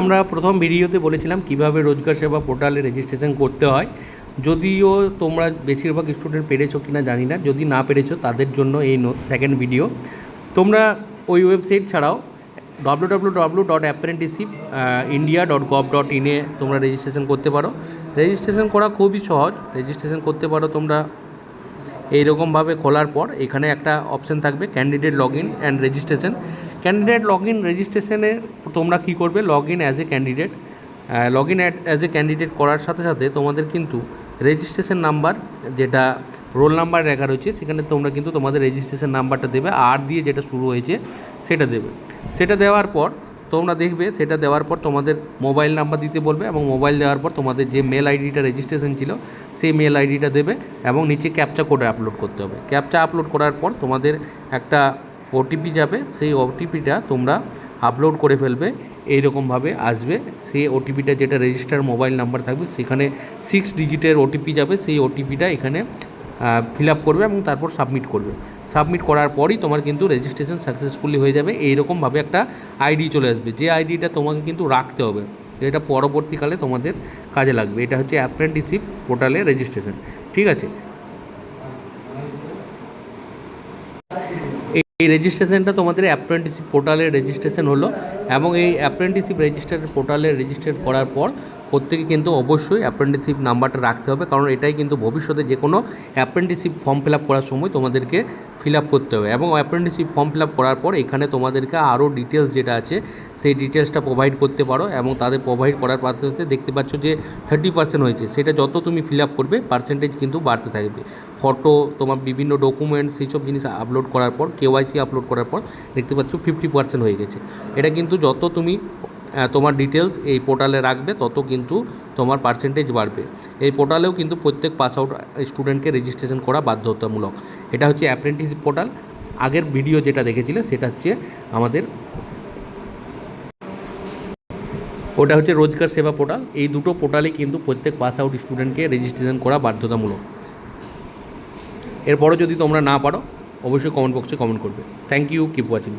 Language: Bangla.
আমরা প্রথম ভিডিওতে বলেছিলাম কীভাবে রোজগার সেবা পোর্টালে রেজিস্ট্রেশন করতে হয়। যদিও তোমরা বেশিরভাগ স্টুডেন্ট পেরেছ কিনা জানি না, যদি না পেরেছ তাদের জন্য এই সেকেন্ড ভিডিও তোমরা ওই ওয়েবসাইট ছাড়াও W W W dot apprenticeship India dot gov dot ইনে তোমরা রেজিস্ট্রেশন করতে পারো। রেজিস্ট্রেশন করা খুবই সহজ। রেজিস্ট্রেশন করতে পারো তোমরা এইরকমভাবে খোলার পর এখানে একটা অপশান থাকবে candidate log in and registration candidate log in রেজিস্ট্রেশনে তোমরা কী করবে? Log in as a candidate log in as a candidate করার সাথে সাথে তোমাদের কিন্তু রেজিস্ট্রেশন নাম্বার যেটা রোল নাম্বার লেখা রয়েছে, সেখানে তোমরা কিন্তু তোমাদের রেজিস্ট্রেশন নাম্বারটা দেবে, আর দিয়ে যেটা শুরু হয়েছে সেটা দেবে। সেটা দেওয়ার পর তোমরা দেখবে, সেটা দেওয়ার পর তোমাদের মোবাইল নাম্বার দিতে বলবে এবং মোবাইল দেওয়ার পর তোমাদের যে মেল আইডিটা রেজিস্ট্রেশন ছিল, সেই মেল আইডিটা দেবে এবং নিচে ক্যাপচা কোড আপলোড করতে হবে। ক্যাপচা আপলোড করার পর তোমাদের একটা ওটিপি যাবে, সেই ওটিপিটা তোমরা আপলোড করে ফেলবে, এইরকমভাবে আসবে। সেই ওটিপিটা যেটা রেজিস্টার মোবাইল নাম্বার থাকবে, সেখানে সিক্স ডিজিটের ওটিপি যাবে, সেই ওটিপিটা এখানে ফিল আপ করবে এবং তারপর সাবমিট করবে। সাবমিট করার পরই তোমার কিন্তু রেজিস্ট্রেশন সাকসেসফুলি হয়ে যাবে, এইরকমভাবে একটা আইডি চলে আসবে। যে আইডিটা তোমাকে কিন্তু রাখতে হবে, যেটা পরবর্তীকালে তোমাদের কাজে লাগবে। এটা হচ্ছে অ্যাপ্রেন্টিসিপ পোর্টালে রেজিস্ট্রেশন ঠিক আছে? এই রেজিস্ট্রেশনটা তোমাদের অ্যাপ্রেন্টিসিপ পোর্টালে রেজিস্ট্রেশন হলো এবং এই অ্যাপ্রেন্টিসিপ রেজিস্টার পোর্টালে রেজিস্টার করার পর প্রত্যেকে কিন্তু অবশ্যই অ্যাপ্রেন্টিসিপ নাম্বারটা রাখতে হবে, কারণ এটাই কিন্তু ভবিষ্যতে যে কোনো অ্যাপ্রেন্টিসিপ ফর্ম ফিল আপ করার সময় তোমাদেরকে ফিল আপ করতে হবে। এবং অ্যাপ্রেন্টিসিপ ফর্ম ফিল আপ করার পর এখানে তোমাদেরকে আরও ডিটেলস যেটা আছে, সেই ডিটেলসটা প্রোভাইড করতে পারো এবং তাদের প্রোভাইড করার সাথে দেখতে পাচ্ছ যে থার্টি পার্সেন্ট হয়েছে। সেটা যত তুমি ফিল আপ করবে পার্সেন্টেজ কিন্তু বাড়তে থাকবে। ফটো তোমার বিভিন্ন ডকুমেন্টস এইসব জিনিস আপলোড করার পর কেওয়াইসি আপলোড করার পর দেখতে পাচ্ছ ফিফটি পার্সেন্ট হয়ে গেছে। এটা কিন্তু যত তুমি তোমার ডিটেলস এই পোর্টালে রাখবে, তত কিন্তু তোমার পার্সেন্টেজ বাড়বে। এই পোর্টালেও কিন্তু প্রত্যেক পাস আউট স্টুডেন্টকে রেজিস্ট্রেশন করা বাধ্যতামূলক। এটা হচ্ছে অ্যাপ্রেন্টিসিপ পোর্টাল আগের ভিডিও যেটা দেখেছিলে, সেটা হচ্ছে আমাদের ওটা হচ্ছে রোজগার সেবা পোর্টাল এই দুটো পোর্টালে কিন্তু প্রত্যেক পাস আউট স্টুডেন্টকে রেজিস্ট্রেশন করা বাধ্যতামূলক। এরপরও যদি তোমরা না পারো, অবশ্যই কমেন্ট বক্সে কমেন্ট করবে। Thank you keep watching